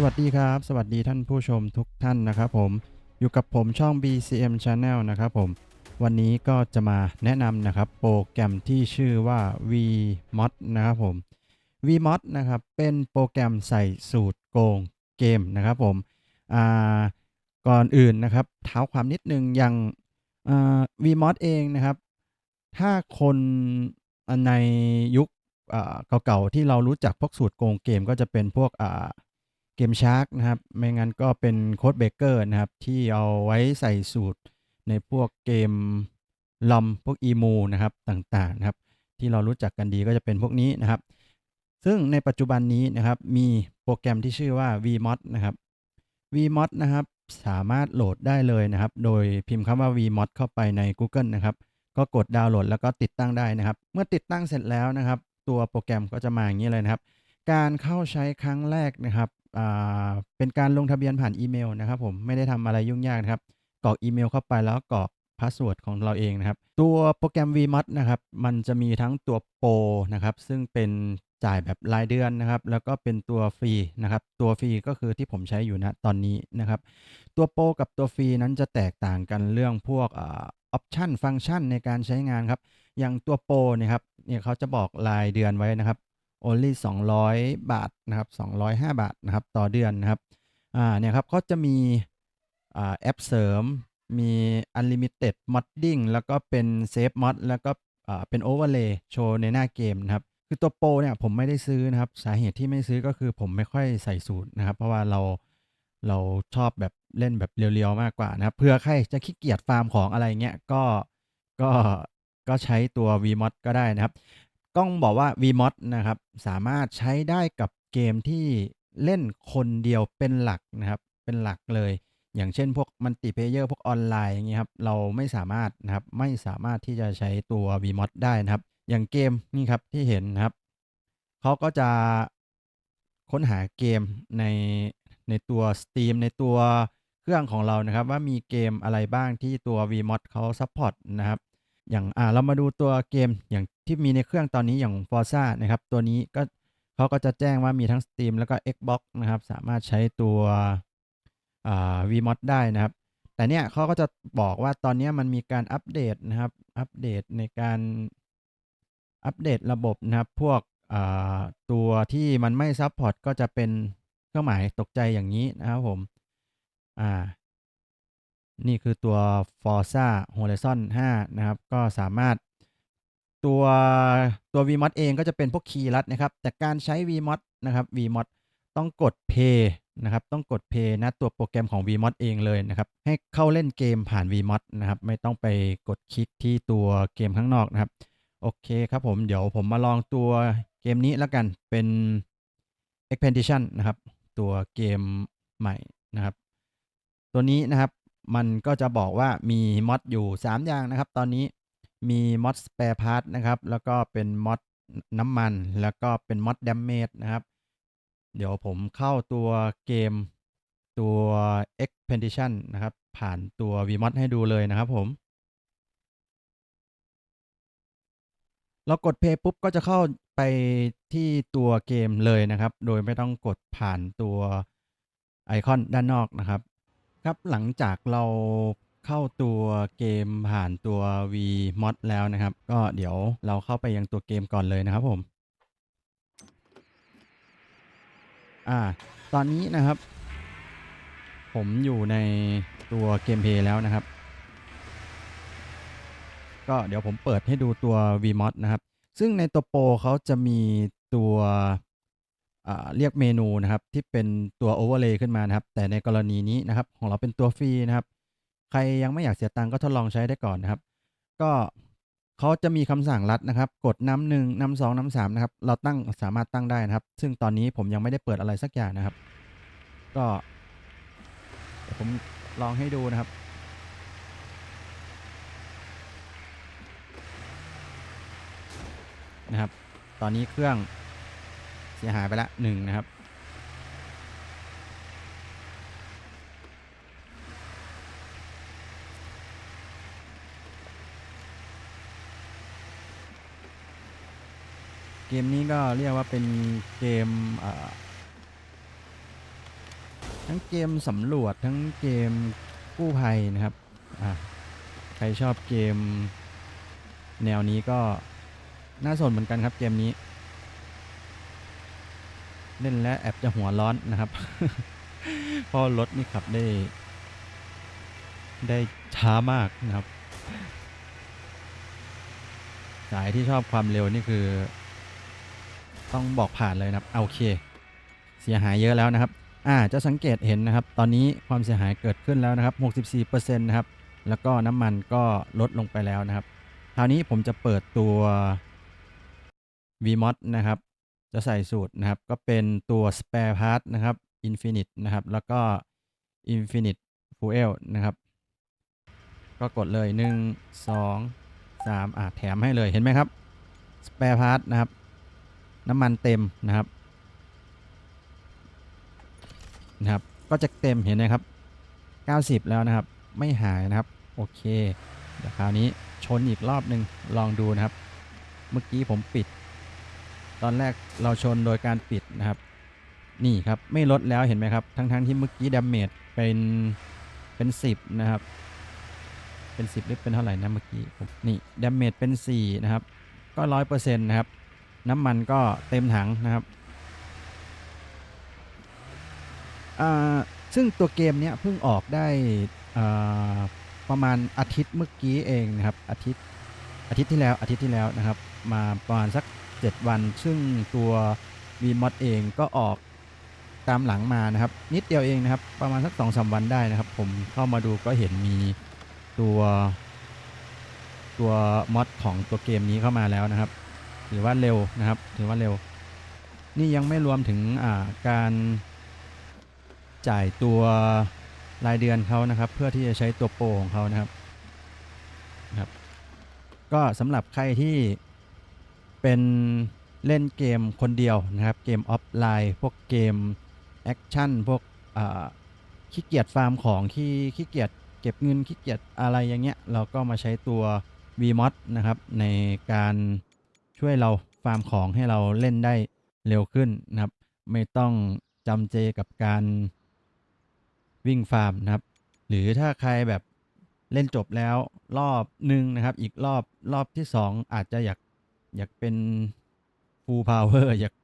สวัสดีครับ สวัสดีท่านผู้ชมทุกท่านนะครับผมอยู่กับผมช่อง BCM Channel นะครับผมวันนี้ก็จะมาแนะนำนะครับโปรแกรมที่ชื่อว่า VMod นะครับผม VMod นะครับเป็นโปรแกรมใส่สูตรโกงเกมนะครับผมก่อนอื่นนะครับเท้าความนิดนึงอย่าง VMod เองนะครับ ถ้าคนในยุคเก่าๆที่เรารู้จักพวกสูตรโกงเกมก็จะเป็นพวกอ เกมชาร์กนะครับ ไม่งั้นก็เป็นโค้ดเบเกอร์นะครับ ที่เอาไว้ใส่สูตรในพวกเกมลอมพวกอีมูนะครับต่างๆนะครับ ที่เรารู้จักกันดีก็จะเป็นพวกนี้นะครับ ซึ่งในปัจจุบันนี้นะครับมีโปรแกรมที่ชื่อว่า VMod นะครับ VMod นะครับสามารถโหลดได้เลยนะครับ โดยพิมพ์คำว่า VMod เข้าไปใน Google นะครับ ก็กดดาวน์โหลดแล้วก็ติดตั้งได้นะครับ เมื่อติดตั้งเสร็จแล้วนะครับ ตัวโปรแกรมก็จะมาอย่างนี้เลยนะครับ การเข้าใช้ครั้งแรกนะครับ เป็นการลงทะเบียนผ่านอีเมลนะครับผมไม่ได้ทำอะไรยุ่งยากนะครับกรอกอีเมลเข้าไปแล้วกรอกพาสเวิร์ดของเราเองนะครับ ตัวโปรแกรม VMod นะครับมันจะมีทั้งตัวโปรนะครับซึ่งเป็นจ่ายแบบรายเดือนนะครับ แล้วก็เป็นตัวฟรีนะครับ ตัวฟรีก็คือที่ผมใช้อยู่ณตอนนี้นะครับ ตัวโปรกับตัวฟรีนั้นจะแตกต่างกันเรื่องพวกออปชันฟังก์ชันในการใช้งานครับ อย่างตัวโปรเนี่ยครับเนี่ยเขาจะบอกรายเดือนไว้นะครับ only 200 บาทนะครับ 205 บาทนะครับ ต่อเดือนนะครับ อ่า เนี่ยครับก็จะมี อ่า แอปเสริม มี unlimited modding แล้วก็เป็น save mod แล้วก็ อ่า เป็น overlay โชว์ในหน้าเกมนะครับ คือตัวโปรเนี่ยผมไม่ได้ซื้อนะครับ สาเหตุที่ไม่ซื้อก็คือผมไม่ค่อยใส่สูตรนะครับ เพราะว่าเรา เราชอบแบบเล่นแบบเรียวๆ มากกว่านะครับ เพื่อใครจะขี้เกียจฟาร์มของอะไรเงี้ย ก็ ก็ ก็ใช้ตัว VMod ก็ได้นะครับ ต้องบอกว่า VMod นะครับ สามารถใช้ได้กับเกมที่เล่นคนเดียวเป็นหลักนะครับ เป็นหลักเลย อย่างเช่นพวกมัลติเพเยอร์พวกออนไลน์อย่างเงี้ยครับ เราไม่สามารถนะครับ ไม่สามารถที่จะใช้ตัว VMod ได้นะครับ อย่างเกมนี่ครับที่เห็นนะครับ เขาก็จะค้นหาเกมในในตัว Steam ในตัวเครื่องของเรานะครับ ว่ามีเกมอะไรบ้างที่ตัว VMod เขาซัพพอร์ตนะครับ อย่างอ่าเรามาดูตัวเกมอย่างที่มีในเครื่องตอนนี้อย่าง Forza นะครับ ตัวนี้ก็เขาก็จะแจ้งว่ามีทั้ง Steam แล้วก็ Xbox นะครับ สามารถใช้ตัวอ่า VMod ได้นะครับ แต่เนี่ยเขาก็จะบอกว่าตอนนี้มันมีการอัปเดตนะครับ อัปเดตในการอัปเดตระบบนะครับ พวกอ่าตัวที่มันไม่ซัพพอร์ตก็จะเป็นเครื่องหมายตกใจอย่างนี้นะครับผมอ่า นี่คือตัว Forza Horizon 5 นะครับ ก็สามารถตัวตัว VMod เองก็จะเป็นพวกคีย์ลัดนะครับ แต่การใช้ VMod นะครับ VMod ต้องกด Play นะครับ ต้องกด Play นะตัวโปรแกรมของ VMod เองเลยนะครับ ให้เข้าเล่นเกมผ่าน VMod นะครับ ไม่ต้องไปกดคลิกที่ตัวเกมข้างนอกนะครับ โอเคครับผม เดี๋ยวผมมาลองตัวเกมนี้แล้วกัน เป็น Expedition นะครับ ตัวเกมใหม่นะครับ ตัวนี้นะครับ มันก็จะบอกว่ามีมอดอยู่ 3 อย่างนะครับ ตอนนี้มีมอด spare part นะครับ แล้วก็เป็นมอดน้ำมัน แล้วก็เป็นมอด damage นะครับ เดี๋ยวผมเข้าตัวเกมตัว expedition นะครับ ผ่านตัว vmod ให้ดูเลยนะครับผม เรากด play ปุ๊บก็จะเข้าไปที่ตัวเกมเลยนะครับ โดยไม่ต้องกดผ่านตัวไอคอนด้านนอกนะครับ ครับ หลังจากเราเข้าตัวเกมผ่านตัว VMod แล้วนะครับ ก็เดี๋ยวเราเข้าไปยังตัวเกมก่อนเลยนะครับผม อ่า ตอนนี้นะครับ ผมอยู่ในตัวเกมเพลย์แล้วนะครับ ก็เดี๋ยวผมเปิดให้ดูตัว VMod นะครับ ซึ่งในตัวโปรเขาจะมีตัว เรียกเมนูนะครับที่เป็นตัว overlay ขึ้นมานะครับ แต่ในกรณีนี้นะครับ ของเราเป็นตัวฟรีนะครับ ใครยังไม่อยากเสียตังค์ก็ทดลองใช้ได้ก่อนนะครับ ก็เขาจะมีคำสั่งลัดนะครับ กดน้ำหนึ่งน้ำสองน้ำสามนะครับ เราตั้งสามารถตั้งได้นะครับ ซึ่งตอนนี้ผมยังไม่ได้เปิดอะไรสักอย่างนะครับ ก็ผมลองให้ดูนะครับ นะครับ ตอนนี้เครื่อง เสียหายไปละหนึ่งนะครับ เกมนี้ก็เรียกว่าเป็นเกมทั้งเกมสำรวจทั้งเกมกู้ภัยนะครับ ใครชอบเกมแนวนี้ก็น่าสนเหมือนกันครับเกมนี้ เล่นแล้วแอบจะหัวร้อนนะครับ เพราะรถนี่ขับได้ ได้ช้ามากนะครับ สายที่ชอบความเร็วนี่คือ ต้องบอกผ่านเลยนะครับโอเค เสียหายเยอะแล้วนะครับ อ่าจะสังเกตเห็นนะครับ ตอนนี้ความเสียหายเกิดขึ้นแล้วนะครับ 64%นะครับ แล้วก็น้ำมันก็ลดลงไปแล้วนะครับ คราวนี้ผมจะเปิดตัว VMOD นะครับ จะใส่สูตรนะครับ ก็เป็นตัว spare part นะครับ infinite นะครับ แล้วก็ infinite fuel นะครับ ก็กดเลย 1 2 3อ่าแถมให้เลยเห็นไหมครับ spare part นะครับ น้ำมันเต็มนะครับนะครับ ก็จะเต็มเห็นไหมครับ 90 แล้วนะครับ ไม่หายนะครับ โอเค เดี๋ยวคราวนี้ชนอีกรอบหนึ่งลองดูนะครับ เมื่อกี้ผมปิด ตอนแรกเราชนโดยการปิดนะครับ นี่ครับไม่ลดแล้วเห็นไหมครับ ทั้งๆทที่เมื่อกี้ดาเมจเป็นเป็น10นะครับ เป็น 10หรือเป็นเท่าไหร่นะเมื่อกี้นี่ดาเมจเป็น4นะครับ ก็ร้อยเปอร์เซ็นต์นะครับ น้ำมันก็เต็มถังนะครับซึ่งตัวเกมเนี้ยเพิ่งออกได้ประมาณอาทิตย์เมื่อกี้เองนะครับ อาทิตย์ อาทิตย์ที่แล้วอาทิตย์ที่แล้วนะครับ มาประมาณสัก 7 วัน ซึ่งตัว VMod เองก็ออกตามหลังมานะครับ นิดเดียวเองนะครับ ประมาณสัก2อสวันได้นะครับ ผมเข้ามาดูก็เห็นมีตัวตัวมอดของตัวเกมนี้เข้ามาแล้วนะครับถือว่าเร็วนะครับ ถือว่าเร็ว นี่ยังไม่รวมถึงการจ่ายตัวรายเดือนเขานะครับ เพื่อที่จะใช้ตัวโปรของเขานะครับนะครับ ก็สำหรับใครที่เป็นเล่นเกมคนเดียวนะครับ เกมออฟไลน์ พวกเกมแอคชั่นพวกขี้เกียจฟาร์มของขี้ขี้เกียจเก็บเงินขี้เกียจอะไรอย่างเงี้ย เราก็มาใช้ตัว VMod นะครับ ในการช่วยเราฟาร์มของให้เราเล่นได้เร็วขึ้นนะครับ ไม่ต้องจำเจกับการวิ่งฟาร์มนะครับ หรือถ้าใครแบบ เล่นจบแล้วรอบหนึ่งนะครับ อีกรอบรอบที่2องอาจจะอยากอยากเป็น full power อยาก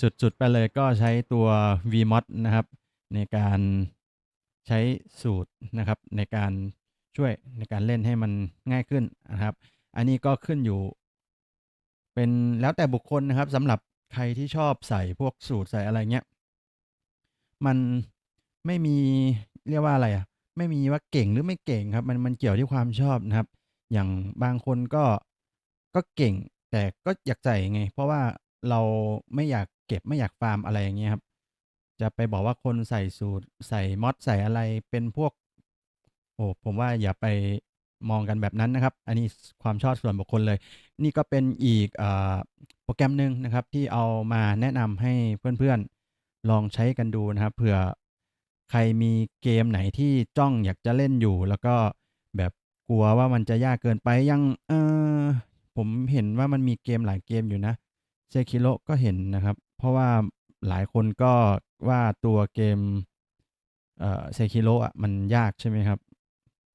สุด ๆ ไปเลยก็ใช้ตัว VMod นะครับ ในการใช้สูตรนะครับ ในการช่วยในการเล่นให้มันง่ายขึ้นนะครับ อันนี้ก็ขึ้นอยู่ เป็นแล้วแต่บุคคลนะครับสำหรับใครที่ชอบใส่พวกสูตรใส่อะไรเงี้ย มันไม่มีเรียกว่าอะไรอะ ไม่มีว่าเก่งหรือไม่เก่งครับ มันมันเกี่ยวที่ความชอบนะครับ อย่างบางคนก็ก็เก่ง แต่ก็อยากใส่ไง เพราะว่าเราไม่อยากเก็บไม่อยากฟาร์มอะไรอย่างเงี้ยครับ จะไปบอกว่าคนใส่สูตรใส่มอดใส่อะไรเป็นพวก โอ้ผมว่าอย่าไปมองกันแบบนั้นนะครับ อันนี้ความชอบส่วนบุคคลเลย นี่ก็เป็นอีกอโปรแกรมหนึ่งนะครับ ที่เอามาแนะนำให้เพื่อนๆลองใช้กันดูนะครับเผื่อ ใครมีเกมไหนที่จ้องอยากจะเล่นอยู่ แล้วก็แบบกลัวว่ามันจะยากเกินไปยังเออผมเห็นว่ามันมีเกมหลายเกมอยู่นะเซคิโ o ก็เห็นนะครับ เพราะว่าหลายคนก็ว่าตัวเกมเอ่อเซคิโ o อะมันยากใช่ไหมครับ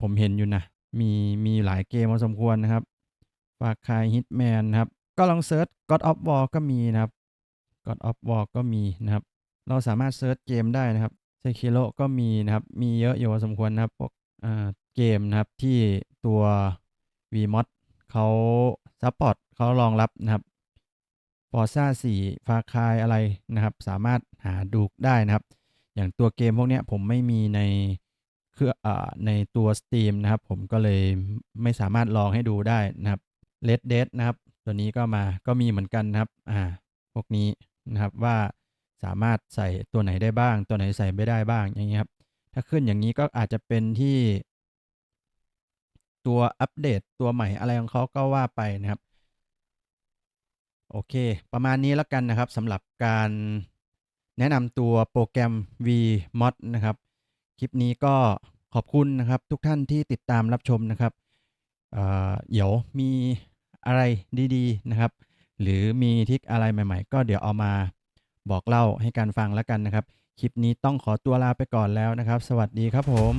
ผมเห็นอยู่นะ มีมีหลายเกมพอสมควรนะครับฟาคายฮิตแมนนะครับ ก็ลองเซิร์ช God of War ก็มีนะครับ God of War ก็มีนะครับ เราสามารถเซิร์ชเกมได้นะครับ ซคิโ o ก็มีนะครับ มีเยอะอยู่พอสมควรนะครับพวกเกมนะครับที่ตัว VMod เขาซัพพอร์ตเขารองรับนะครับ Forza 4ฟาคายอะไรนะครับ สามารถหาดูได้นะครับ อย่างตัวเกมพวกนี้ผมไม่มีในเครื่องอ่าในตัว Steam นะครับ ผมก็เลยไม่สามารถลองให้ดูได้นะครับ Red Dead นะครับ ตัวนี้ก็มาก็มีเหมือนกันนะครับอ่าพวกนี้นะครับว่า สามารถใส่ตัวไหนได้บ้าง ตัวไหนใส่ไม่ได้บ้างอย่างเงี้ยครับ ถ้าขึ้นอย่างนี้ก็อาจจะเป็นที่ ตัวอัปเดตตัวใหม่อะไรของเขาก็ว่าไปนะครับ โอเค ประมาณนี้แล้วกันนะครับสำหรับการแนะนำตัวโปรแกรม VMod นะครับ คลิปนี้ก็ขอบคุณนะครับ ทุกท่านที่ติดตามรับชมนะครับเเดี๋ยวมีอะไรดี ๆ นะครับ หรือมีทิคอะไรใหม่ ๆ ก็เดี๋ยวเอามา บอกเล่าให้การฟังแล้วกันนะครับ คลิปนี้ต้องขอตัวลาไปก่อนแล้วนะครับ สวัสดีครับผม